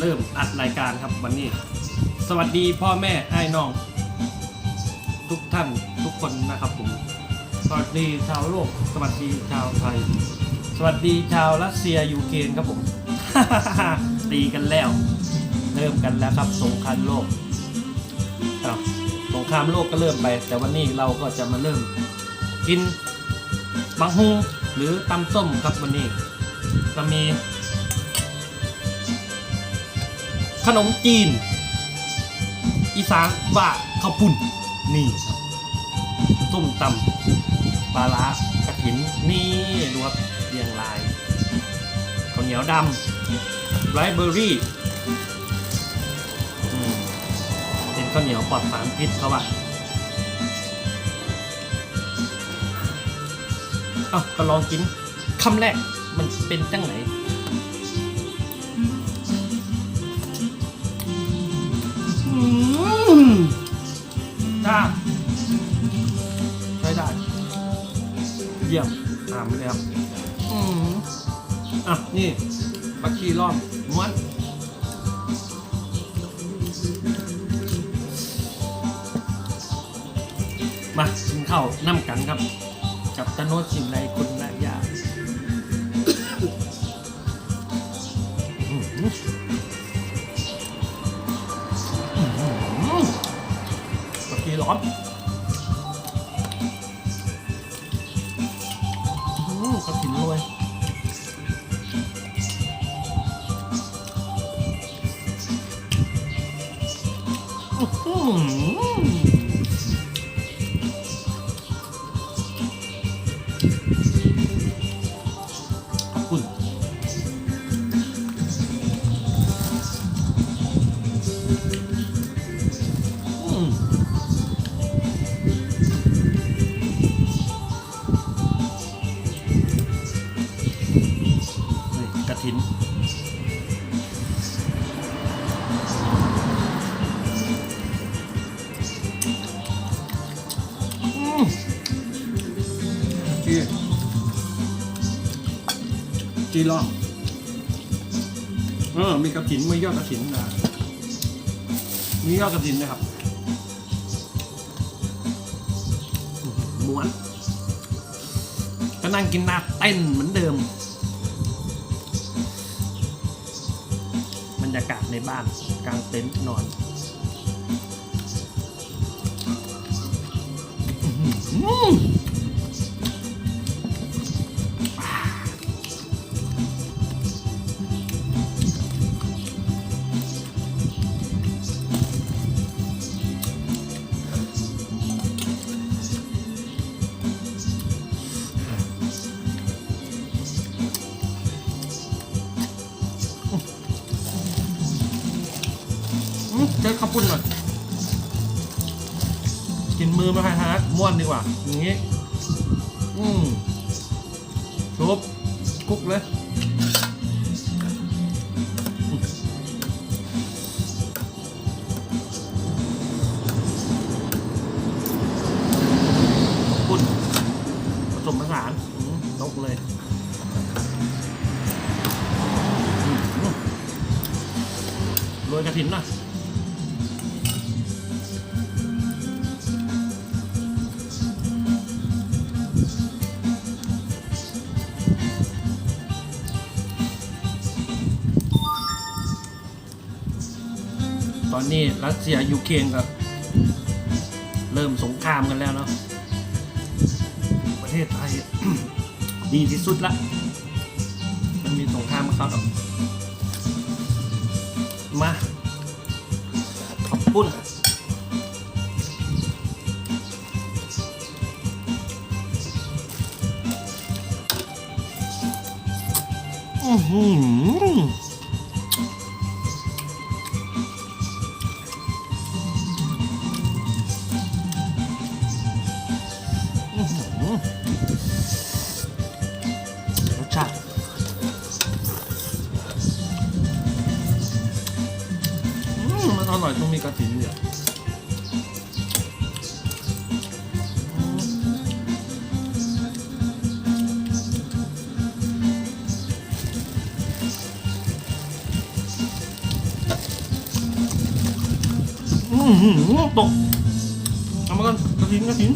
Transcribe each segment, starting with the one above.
เริ่มอัดรายการครับวันนี้ สวัสดีพ่อแม่ไอ้น้อง ทุกท่านทุกคนนะครับผม สวัสดีชาวโลก สวัสดีชาวไทย สวัสดีชาวรัสเซียยูเครนครับผม ตีกันแล้ว เริ่มกันแล้วครับสงครามโลกสงครามโลกก็เริ่มไป แต่วันนี้เราก็จะมาเริ่ม กินบังฮูหรือตำส้มครับวันนี้จะมี ขนมจีน อีสานว่าข้าวปุ่นนี่ครับส้มตำปลาร้ากระถินนี่ดูครับเรียงรายข้าวเหนียวดำไรเบอร์รี่เป็นข้าวเหนียวปลอดสารพิษเขาว่าเอ้าก็ลองกินคำแรกมันเป็นจังไหน จ้าใช้ได้ เยี่ยมตามเลยครับอืมอะ นี่ปักชีล้อมม้วนมากินข้าวน้ำกันครับ กับตะโนดสิ่งไรคุณ อนอืมกระถินรวยอื้อ นี่กระถินอืมจีจีลองเออมีกระถินมียอดกระถินนะมียอดกระถินนะครับม้วนก็นั่งกินหน้าเต้นเหมือนเดิม รยากาศในบ้านกลางเต็นท์นอนอื้อาวปุ้นหน่อยกินมือไมาให้ฮาร์ดม้วนดีกว่า อย่างงี้ อืมชุบคุกเลยปุ่นผสมผสานนกเลยโรยกระถินน่อ อนนี้รัสเซียยูเครนก็เริ่มสงครามกันแล้วเนาะประเทศไทย ดีที่สุดละ มันมีสงครามกับเขาหรอกมาขอบคุณอือหือ ตกเอามากันกระถินกระถิน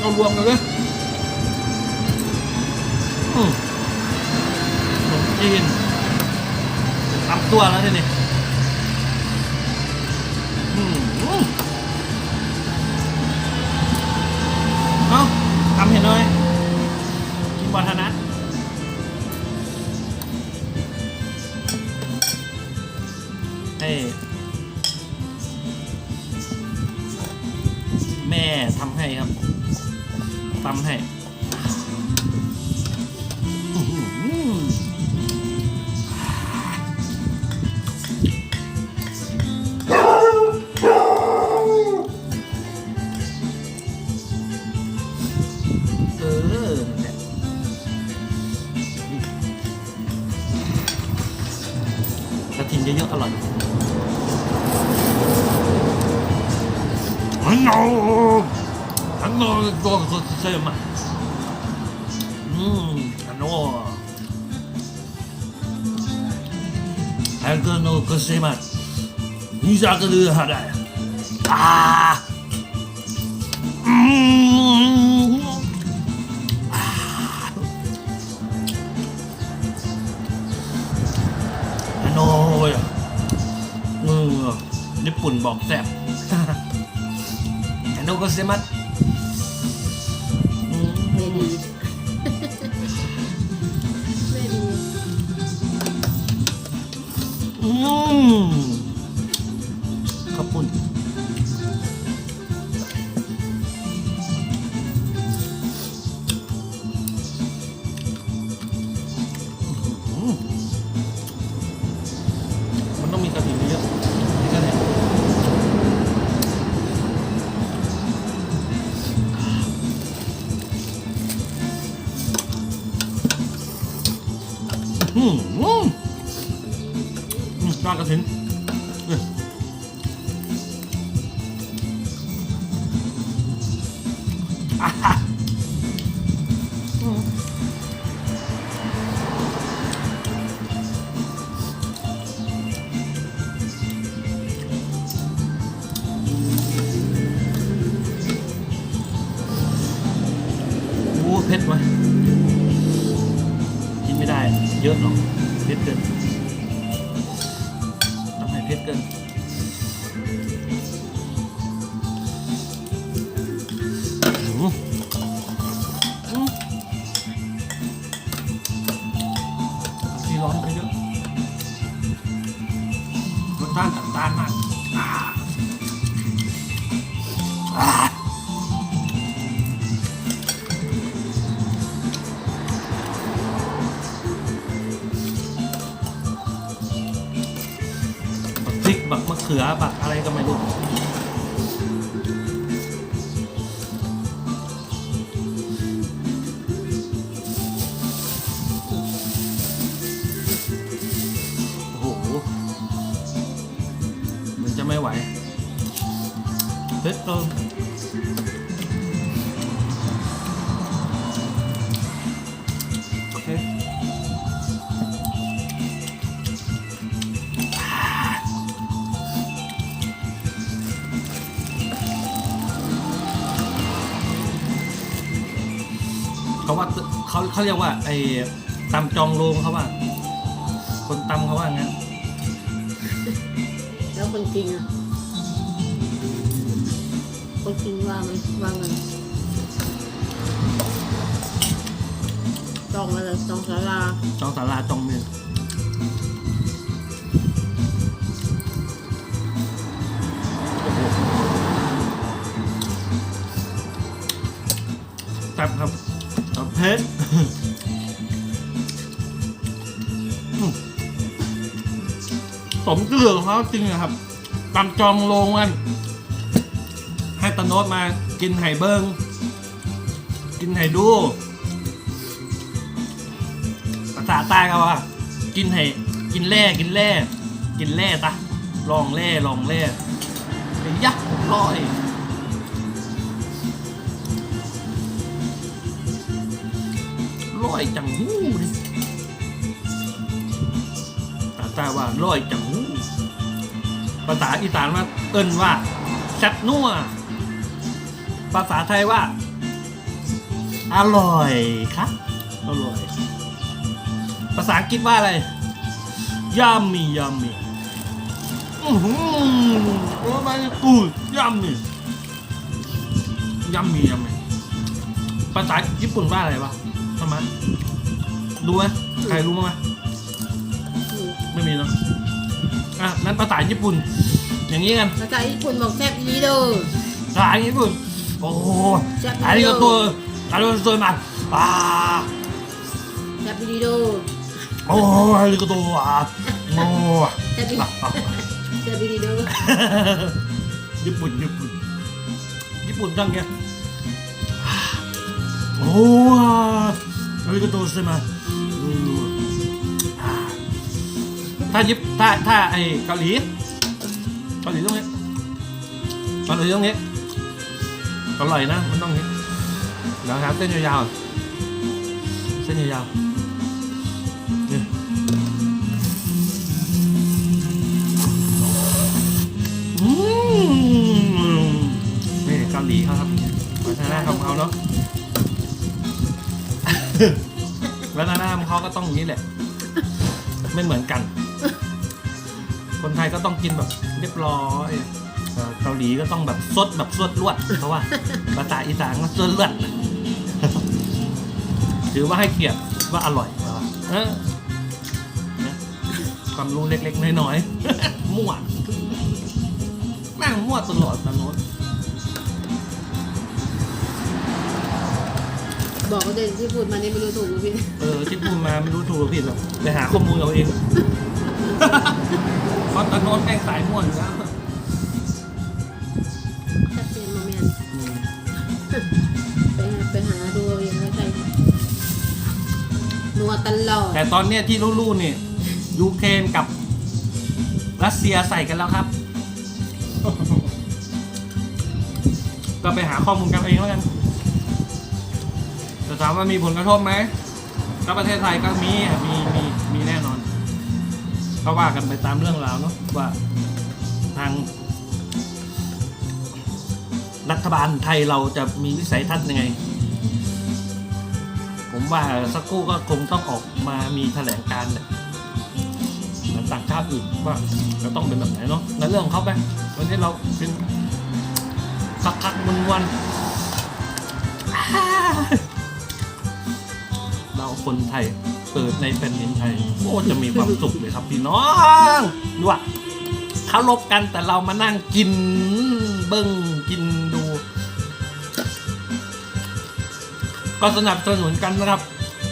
เอารวมกันเลยอืมจีนตำตัวแล้วเนี่ยอืมเอาทำเห็นเลยกินบอลธนัทให้แม่ทำให้ครับ ท Hanno no kusema. Nisa ka du hada. Ah. Mm. Ah. Hanno. เออญี่ปุ่นบอกแซ่บฮันโนโกเซมัสอืมไ ha ha าติจัดจ้านมากอ่า เผ็ดเกินโอเคเขาว่าเขาเขาเรียกว่าไอ้ตำจองโรงเขาว่า คนตำเขาว่างั้น แล้วคนจริงอะ คนจริงว่ามันว่ามันจองอะไรจองศาลาจองสาราจองเมืองโอ้โหแซ่บครับแต่เผ็ดอืมสมเกลือของเขาจริงนะครับตำจองโรงกัน ให้ตโนดมากินไห่เบิงกินให้ดูภาษาใต้ก็ว่ากินให้กินแร่กินแร่กินแร่ตะลองแร่ลองแร่ไอ้ยักษ์ร้อยร้อยจังหูดิภาษาใต้ว่าร้อยจังหูภาษาอีสานว่าเอิ้นว่าแซ่บนัว ภาษาไทยว่า อร่อยครับ อร่อย ภาษาอังกฤษว่าอะไรยามียามีอือหือโอ้ไม่กูยามียามียามีภาษาญี่ปุ่นว่าอะไรวะทำไมรู้ไหมใครรู้มั้งไหมอืมไม่มีเนาะอะนั้นภาษาญี่ปุ่น อย่างนี้กันภาษาญี่ปุ่นบอกแซ่บลีเดอร์ภาษาญี่ปุ่น โอ้โหแซ่บอันนี้ก็ตัวอันนี้ก็ตัวมาอ่าแซ่บลีเดอร์โอ้อันนี้ก็ตัวอะโอ้แซ่บลีอะอะแซ่บลีเดอร์ญี่ปุ่นญี่ปุ่นญี่ปุ่นตั้งเงี้ยโอ้อาริกาโตเซมาอืมอ่าถ้าญี่ปุ่นถ้าถ้าไอเกาหลีเกาหลีต้องเนี้ยเกาหลีต้องเนี้ย อร่อยนะมันต้องนี้เดี๋ยวครับเส้นยาวๆเส้นยาวๆนี่นี่เกาหลีเขาครับวัฒนธรรมเขาเนาะวัฒนธรรมเขาก็ต้องอย่างนี้แหละ ไม่เหมือนกัน คนไทยก็ต้องกินแบบเรียบร้อย เอ่อเกาหลีก็ต้องแบบสดแบบสวดลวด เพราะว่าภาษาอีสานก็สวดลวดถือว่าให้เกียรติว่าอร่อยว่าเออนะความรู้เล็ก ๆ น้อยๆมั่วแม่งมั่วตลอดตาโน้ตบอกว่าเดินที่พูดมานี่ไม่รู้ถูกหรือผิดเออที่พูดมาไม่รู้ถูกหรือผิดหรอกไปหาข้อมูลเอาเองเพราะตาโน้ตแม่งสายมั่วอยู่แล้ว ตลอด แต่ตอนเนี้ยที่รู้ๆเนี่ยยูเครนกับรัสเซียใส่กันแล้วครับ ก็ไปหาข้อมูลกันเองแล้วกันแต่ถามว่ามีผลกระทบไหมก็ประเทศไทยก็มีมีมีมีแน่นอนก็ว่ากันไปตามเรื่องราวเนาะว่าทางรัฐบาลไทยเราจะมีวิสัยทัศน์ยังไง ผมว่าสักครู่ก็คงต้องออกมามีแถลงการแหละเหมือนต่างชาติอื่นว่าจะต้องเป็นแบบไหนเนาะในเรื่องของเขาไปวันนี้เราเป็นคักคักๆวันวันเราคนไทยเกิดในแผ่นดินไทยโอ้จะมีความสุขเลยครับพี่น้องดูว่าเขาลบกันแต่เรามานั่งกินเบิ้ง ก็สนับสนุนกันนะครับ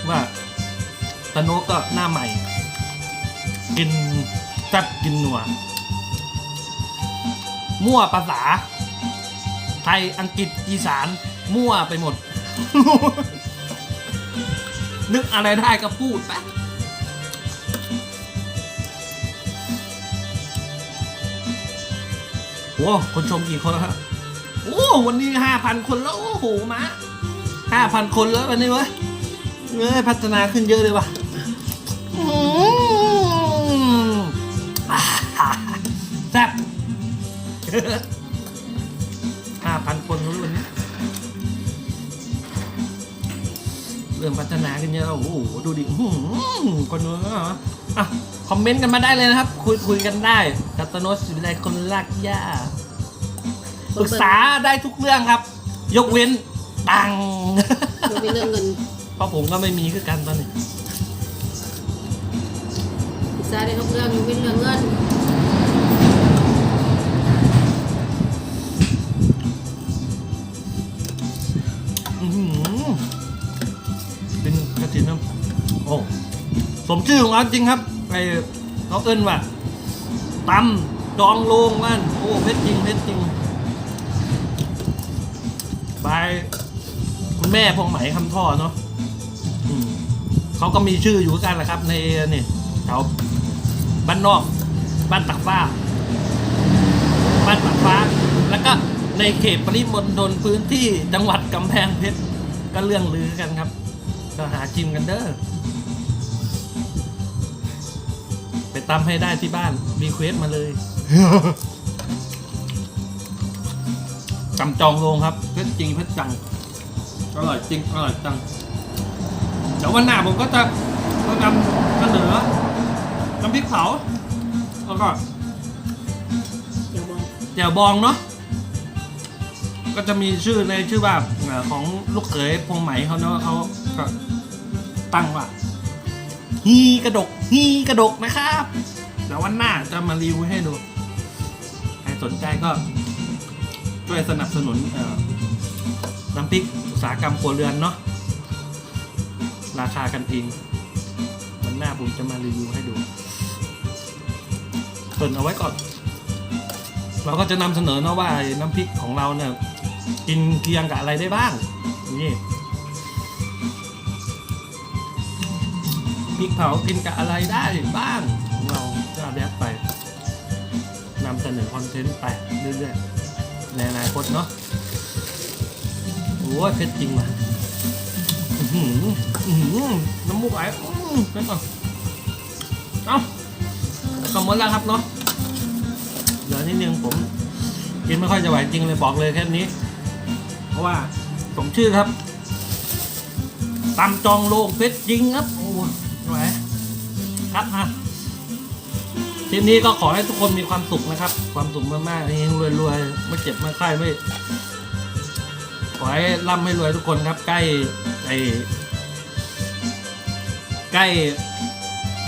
ว่าตะโนก็หน้าใหม่ กินแซ่บกินนัวมั่วภาษา ไทยอังกฤษอีสาน มั่วไปหมด นึกอะไรได้ก็พูดไปโอ้คนชมกี่คนแล้วฮะโอ้วันนี้ห้าพันคนแล้ว โอ้โหมา ห้าพันคนแล้ววันนี้เวะเอ้ยพัฒนาขึ้นเยอะเลยว่ะอืมอ่าแซ่บห้าพันคนรู้วันนี้เริ่มพัฒนาขึ้นเยอะแล้วโอ้โหดูดิอื้อหือคนนู้นก็อะคอมเมนต์กันมาได้เลยนะครับ คุยคุยกันได้กัตโนสวิไลคนลากย่าปรึกษาได้ทุกเรื่องครับ ยกเว้น ตังค์มันเป็นเรื่องเงินเพราะผมก็ไม่มีคือกันตอนนี้ ศึกษาได้ทุกเรื่องอยู่เป็นเรื่องเงินอื้อหือเป็นกระถินน้ำโอ้ สมชื่อของเราจริงครับไอเขาเอิ้นว่าตำดองโลงมันโอ้เพชรจริงเพชรจริงบายคุณคุณ แม่พงไหมคำท่อเนาะอืมเขาก็มีชื่ออยู่กันแหละครับ ในนี่แถวบ้านนอกบ้านตักฟ้า บ้านตักฟ้า แล้วก็ในเขตปริมณฑลพื้นที่จังหวัดกำแพงเพชรก็เรื่องลือกันครับก็หาชิมกันเด้อไปตำให้ได้ที่บ้านมีเควสมาเลยจำจองโรงครับเพชรจริงเพชรจัง อร่อยจริงอร่อยจังเดี๋ยววันหน้าผมก็จะมานำเสนอน้ำพริกเผาแล้วก็เดี๋ยวบอกแจ่วบองเนาะก็จะมีชื่อในชื่อว่าเอ่อของลูกเขยพงไหมเขาเนาะเขาก็ตั้งว่าฮีกระดกฮีกระดกนะครับเดี๋ยววันหน้าจะมารีวิวให้ดู ใครสนใจก็ช่วยสนับสนุนเอ่อน้ำพริกอุ ตสาหกรรมครัวเรือนเนาะราคากันเองวันหน้าผมจะมารีวิวให้ดูเกินเอาไว้ก่อน เราก็จะนำเสนอเนาะว่าน้ำพริกของเราเนี่ยกินเคียงกับอะไรได้บ้างนี่พริกเผากินกับอะไรได้บ้างเราจะเอาแบบไปนำเสนอคอนเทนต์ไปเรื่อยๆในอนาคตเนาะ โอ้ยเผ็ดจริงว่ะอื้อหืออื้อหือน้ำมูกไหลอื้อเผ็ดอะเอ้าขอบคุณแล้วครับเนาะเหลือนิดนึงผม กินไม่ค่อยจะไหวจริงเลยบอกเลยแค่นี้ เพราะว่าผมชื่อครับตำจองโลกเพชรจริงครับโอ้ไม่ไหวครับฮะทีนี้ก็ขอให้ทุกคนมีความสุขนะครับ ความสุขมากๆเฮงๆรวยๆไม่เจ็บไม่ไข้ไม่ ขอให้ร่ำให้รวยทุกคนครับ ใกล้ไอ้ใกล้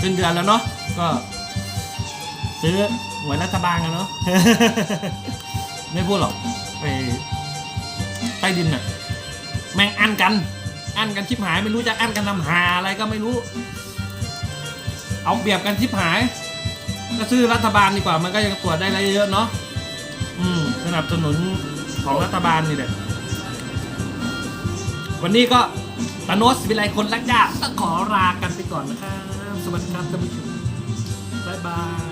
ขึ้นเดือนแล้วเนาะก็ ซื้อหวยรัฐบาลกันเนาะไม่พูดหรอกไปใต้ดินน่ะ แม่งอันกัน อันกันชิบหายไม่รู้จะอันกันนำหาอะไรก็ไม่รู้ เอาเปรียบกันชิบหาย ก็ซื้อรัฐบาลดีกว่ามันก็ยังตรวจได้ไรเยอะเนาะอืมสนับสนุนของรัฐบาลนี่แหละ วันนี้ก็ตาโนสวิไลคนรักจ้าต้องขอลากันไปก่อนนะครับ สวัสดีครับท่านผู้ชมบ๊ายบาย